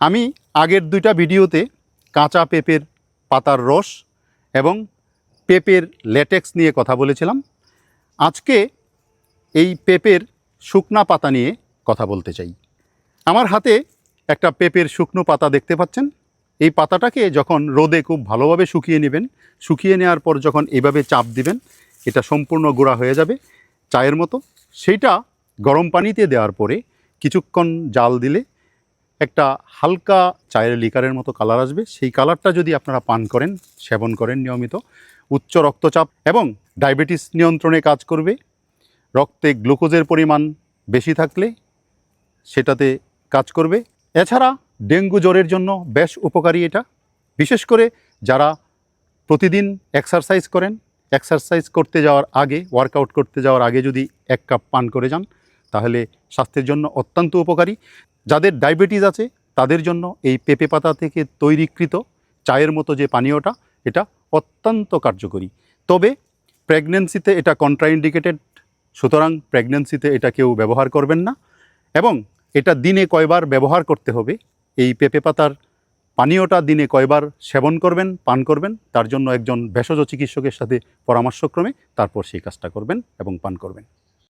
আমি আগের দুইটা ভিডিওতে কাঁচা পেঁপের পাতার রস এবং পেঁপের ল্যাটেক্স নিয়ে কথা বলেছিলাম। আজকে এই পেঁপের শুকনা পাতা নিয়ে কথা বলতে চাই। আমার হাতে একটা পেঁপের শুকনো পাতা দেখতে পাচ্ছেন। এই পাতাটাকে যখন রোদে খুব ভালোভাবে শুকিয়ে নেবেন, শুকিয়ে নেওয়ার পর যখন এইভাবে চাপ দিবেন, এটা সম্পূর্ণ গোড়া হয়ে যাবে চায়ের মতো। সেইটা গরম পানিতে দেওয়ার পরে কিছুক্ষণ জাল দিলে একটা হালকা চায়ের লিকারের মতো কালার আসবে। সেই কালারটা যদি আপনারা পান করেন, সেবন করেন নিয়মিত, উচ্চ রক্তচাপ এবং ডায়াবেটিস নিয়ন্ত্রণে কাজ করবে। রক্তে গ্লুকোজের পরিমাণ বেশি থাকলে সেটাতে কাজ করবে। এছাড়া ডেঙ্গু জ্বরের জন্য বেশ উপকারী এটা। বিশেষ করে যারা প্রতিদিন এক্সারসাইজ করেন এক্সারসাইজ করতে যাওয়ার আগে ওয়ার্কআউট করতে যাওয়ার আগে যদি এক কাপ পান করে যান তাহলে স্বাস্থ্যের জন্য অত্যন্ত উপকারী। যাদের ডায়াবেটিস আছে, তাদের জন্য এই পেঁপে পাতা থেকে তৈরিকৃত চায়ের মতো যে পানীয়টা, এটা অত্যন্ত কার্যকরী। তবে প্রেগনেন্সিতে এটা কন্ট্রাইন্ডিকেটেড, সুতরাং প্রেগনেন্সিতে এটা কেউ ব্যবহার করবেন না এবং এটা দিনে কয়বার ব্যবহার করতে হবে। এই পেঁপে পাতার পানীয়টা দিনে কয়বার সেবন করবেন, পান করবেন, তার জন্য একজন ভেষজ চিকিৎসকের সাথে পরামর্শক্রমে তারপর সেই কাজটা করবেন এবং পান করবেন।